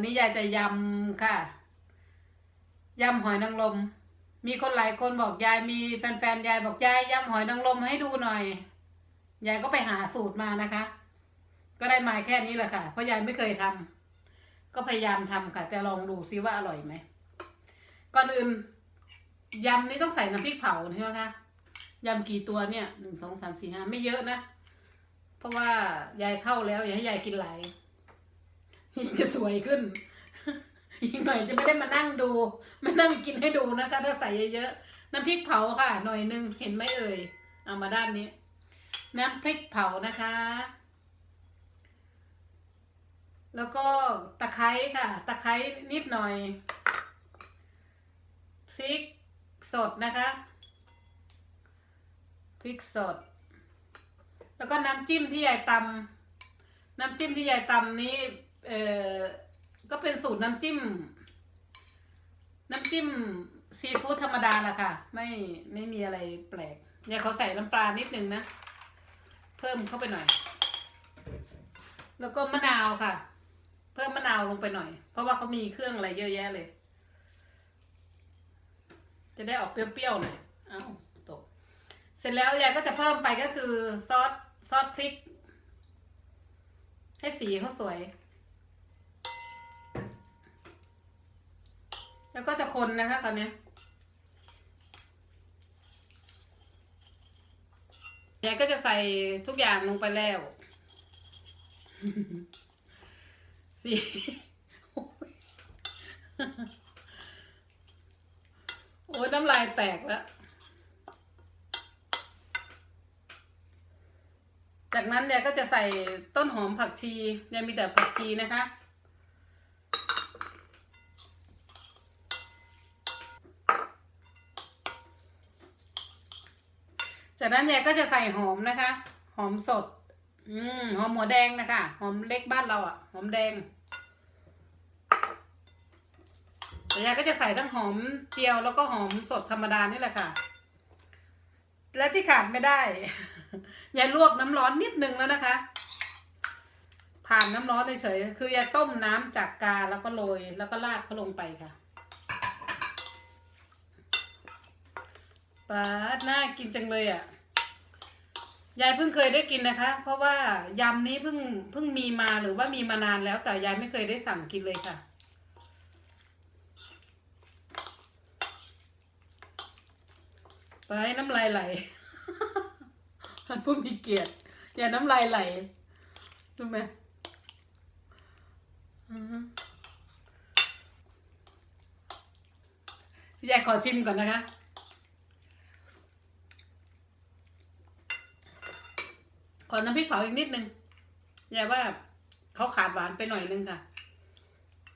วันนี้ยายจะยำค่ะ ยำหอยนางรม มีคนหลายคนบอกยายมีแฟนๆยายบอกยายยำหอยนางรมให้ดูหน่อย ยายก็ไปหาสูตรมานะคะ ก็ได้มาแค่นี้แหละค่ะ เพราะยายไม่เคยทำก็พยายามทำค่ะ จะลองดูซิว่าอร่อยไหม ก่อนอื่นยำนี่ต้องใส่น้ำพริกเผาใช่ไหมคะ ยำกี่ตัวเนี่ยหนึ่งสองสามสี่ห้าไม่เยอะนะ เพราะว่ายายเท่าแล้ว อย่าให้ยายกินหลาย จะสวยขึ้น อีกหน่อยจะไม่ได้มานั่งดู มานั่งกินให้ดูนะคะ ถ้าใส่เยอะๆ น้ำพริกเผาค่ะ หน่อยนึงเห็นไหมเอ่ย เอามาด้านนี้ น้ำพริกเผานะคะ แล้วก็ตะไคร้ค่ะ ตะไคร้นิดหน่อย พริกสดนะคะ พริกสด แล้วก็น้ำจิ้มที่ยายตำน้ำจิ้มที่ยายตำนี้ เออก็เป็นสูตรน้ำจิ้ม น้ำจิ้มซีฟู้ดธรรมดาแหละค่ะ ไม่ไม่มีอะไรแปลกเนี่ยเขาใส่น้ำปลานิดนึงนะ เพิ่มเข้าไปหน่อย แล้วก็มะนาวค่ะ เพิ่มมะนาวลงไปหน่อย เพราะว่าเขามีเครื่องอะไรเยอะแยะเลย จะได้ออกเปรี้ยวๆหน่อยเอ้าตก เสร็จแล้วยายก็จะเพิ่มไปก็คือซอสซอสพริก ให้สีเขาสวย แล้วก็จะคนนะคะคราวนี้ยายก็จะใส่ทุกอย่างลงไปแล้วสีโอ้ยโอ้ยน้ำลายแตกแล้ว จากนั้นเนี่ยก็จะใส่ต้นหอมผักชียังมีแต่ผักชีนะคะ จากนั้นเนี่ยก็จะใส่หอมนะคะ หอมสด อืมหอมหัวแดงนะคะ หอมเล็กบ้านเราอะ่ะ หอมแดงแต่ยายก็จะใส่ทั้งหอมเจียวแล้วก็หอมสดธรรมดานี่แหละค่ะ และที่ขาดไม่ได้ย่าลวกน้ำร้อนนิดนึงแล้วนะคะ ผ่านน้ำร้อนเฉยๆคือย่าต้มน้ำจากกาแล้วก็โรยแล้วก็ราดเขาลงไปค่ะ ปาดน่ากินจังเลยอะ ยายเพิ่งเคยได้กินนะคะ เพราะว่ายำนี้เพิ่งเพิ่งมีมาหรือว่ามีมานานแล้ว แต่ยายไม่เคยได้สั่งกินเลยค่ะ ไปน้ำลายไหลท่านผู้มีเกียรติอย่าน้ำลายไหลรู้ไหมอยายขอชิมก่อนนะคะ ขอน้ำพริกเผาอีกนิดนึงยายว่าเขาขาดหวานไปหน่อยนึงค่ะ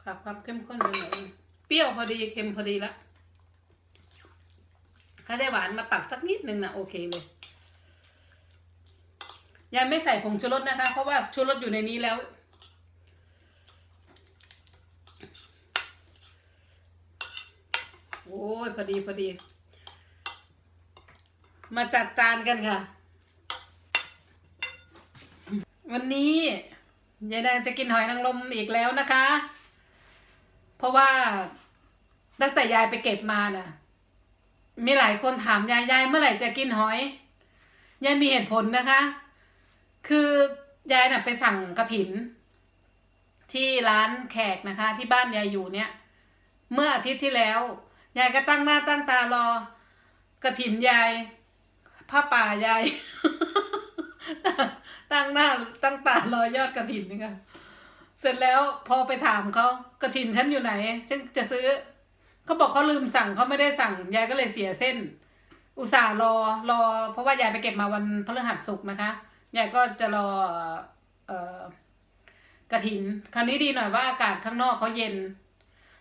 ขาดความเข้มข้นไปหน่อยนึงเปรี้ยวพอดีเค็มพอดีละถ้าได้หวานมาตักสักนิดนึงนะโอเคเลยยายไม่ใส่ผงชูรสนะคะ เพราะว่าชูรสอยู่ในนี้แล้ว โอ้ยพอดีพอดี มาจัดจานกันค่ะ วันนี้ยายนางจะกินหอยนางรมอีกแล้วนะคะ เพราะว่าตั้งแต่ยายไปเก็บมาน่ะ มีหลายคนถามยายยายเมื่อไหร่จะกินหอยยายมีเหตุผลนะคะ คือยายน่ะไปสั่งกระถิน ที่ร้านแขกนะคะ ที่บ้านยายอยู่เนี่ย เมื่ออาทิตย์ที่แล้ว ยายก็ตั้งหน้าตั้งตารอกระถินยายผ้าป่ายาย ตั้งหน้าตั้งตารอยอดกระถินนี่ค่ะเสร็จแล้วพอไปถามเขากระถินฉันอยู่ไหนฉันจะซื้อเขาบอกเขาลืมสั่งเขาไม่ได้สั่งยายก็เลยเสียเส้น อุตส่าห์รอรอ เพราะว่ายายไปเก็บมาวันพฤหัสศุกร์นะคะยายก็จะรอเออกระถิน คราวนี้ดีหน่อยว่าอากาศข้างนอกเขาเย็น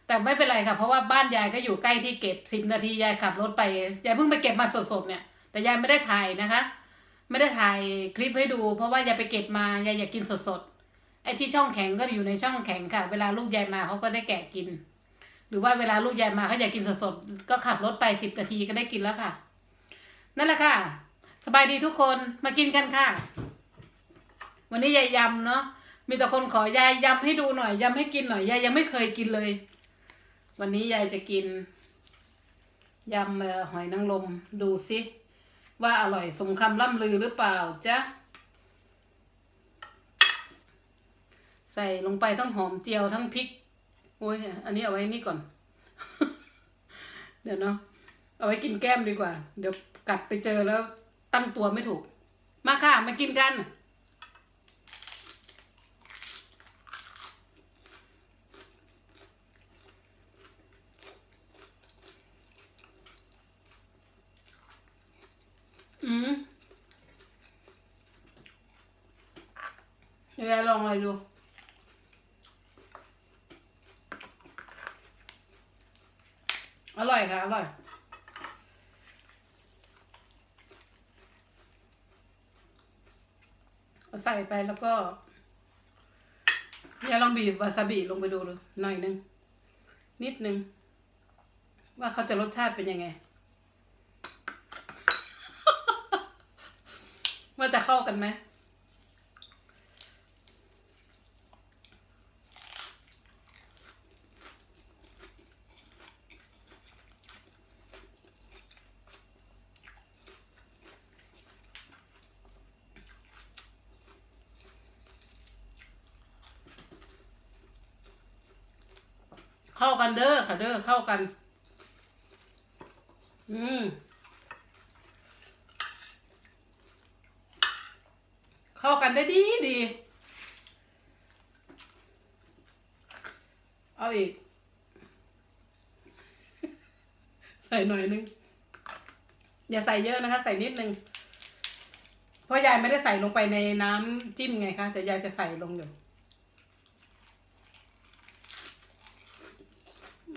แต่ไม่เป็นไรค่ะ เพราะว่าบ้านยายก็อยู่ใกล้ที่เก็บสิบนาทียายขับรถไปยายเพิ่งไปเก็บมาสดๆเนี่ย แต่ยายไม่ได้ถ่ายนะคะ ไม่ได้ถ่ายคลิปให้ดู เพราะว่ายายไปเก็บมายายอยากกินสดๆไอ้ที่ช่องแข็งก็อยู่ในช่องแข็งค่ะ เวลาลูกยายมาเขาก็ได้แกะกิน หรือว่าเวลาลูกยายมาเขาอยากกินสดๆก็ขับรถไปสิบนาทีก็ได้กินแล้วค่ะ นั่นแหละค่ะ สบายดีทุกคนมากินกันค่ะ วันนี้ยายยำเนาะมีแต่คนขอยายยำให้ดูหน่อยยำให้กินหน่อยยายยังไม่เคยกินเลย วันนี้ยายจะกินยำหอยนางรมดูสิ ว่าอร่อยสมคำล่ำลือหรือเปล่าจ๊ะ ใส่ลงไปทั้งหอมเจียวทั้งพริก โอ้ย อันนี้เอาไว้นี่ก่อน เดี๋ยวเนาะ เอาไว้กินแก้มดีกว่า เดี๋ยวกัดไปเจอแล้วตั้งตัวไม่ถูก มาค่ะ มากินกัน อืม เดี๋ยวลองอะไรดูอร่อยค่ะ อร่อยใส่ไปแล้วก็อย่าลองบีบวาซาบิลงไปดูดูหน่อยนึง นิดนึง ว่าเขาจะรสชาติเป็นยังไง ว่าจะเข้ากันไหม เข้ากันเด้อค่ะเด้อเข้ากัน อืมเข้ากันได้ดีดี เอาอีก ใส่หน่อยนึง อย่าใส่เยอะนะคะ ใส่นิดนึง เพราะยายไม่ได้ใส่ลงไปในน้ำจิ้มไงคะ แต่ยายจะใส่ลงอยู่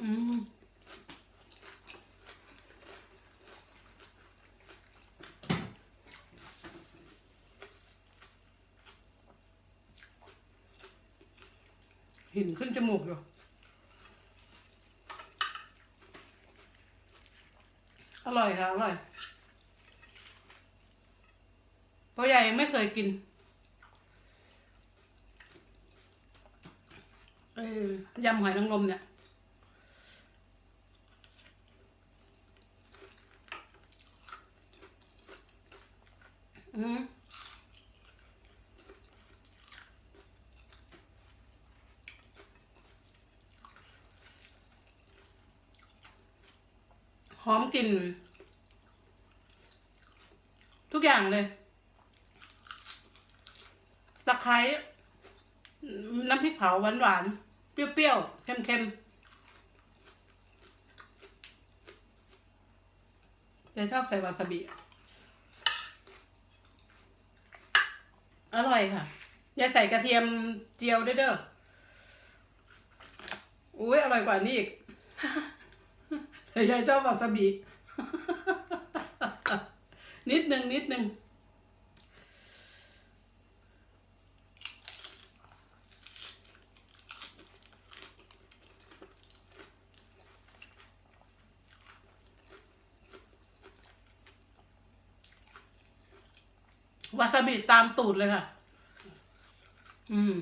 อืมหินขึ้นจมูกอยู่อร่อยค่ะ อร่อยเพราะยายยังไม่เคยกิน เออยำหอยนางรมเนี่ย อืม หอมกลิ่นทุกอย่างเลยตะไคร้น้ำพริกเผาหวานหวานเปรี้ยวๆเค็มๆแต่ชอบใส่วาซาบิ อร่อยค่ะ อย่าใส่กระเทียมเจียวด้วยเด้ออุ้ยอร่อยกว่านี้อีก ยายชอบวาซาบิ นิดนึงนิดนึงวาซาบิตามตูดเลยค่ะ อืม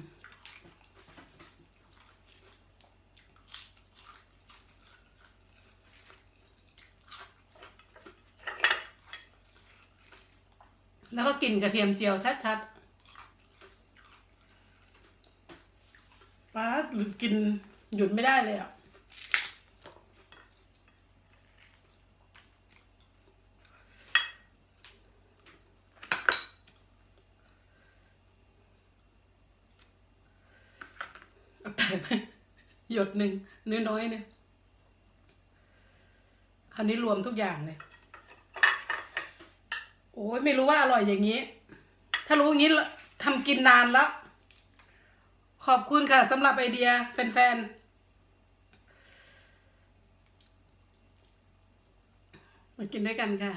แล้วก็กลิ่นกระเทียมเจียวชัดๆป้าหรือกินหยุดไม่ได้เลยอะ แต่หยดหนึ่งน้อยๆเนี่ยคราวนี้รวมทุกอย่างเลย โอ้ยไม่รู้ว่าอร่อยอย่างนี้ ถ้ารู้อย่างนี้ทำกินนานแล้ว ขอบคุณค่ะสำหรับไอเดียแฟนๆ มากินด้วยกันค่ะ